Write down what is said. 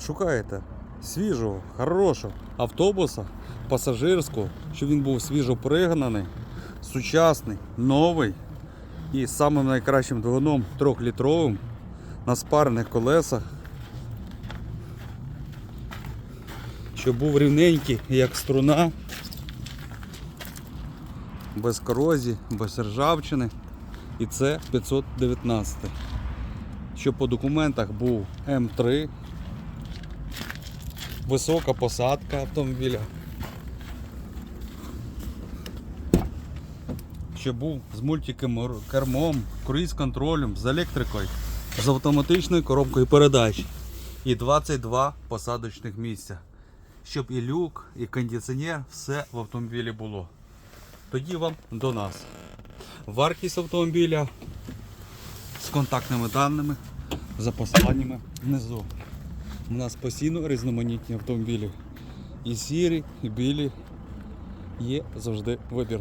Шукаєте свіжого, хорошого автобуса, пасажирського, щоб він був свіжо пригнаний, сучасний, новий і з самим найкращим двигуном трьохлітровим на спарених колесах. Щоб був рівненький, як струна, без корозії, без ржавчини. І це 519. Щоб по документах був М3, висока посадка автомобіля. Щоб був з мультикермом, круїз-контролем, з електрикою, з автоматичною коробкою передач. І 22 посадочних місця. Щоб і люк, і кондиціонер, все в автомобілі було. Тоді вам до нас. Вартість автомобіля з контактними даними за посиланнями внизу. У нас постійно різноманітні автомобілі. І сірі, і білі. Є завжди вибір.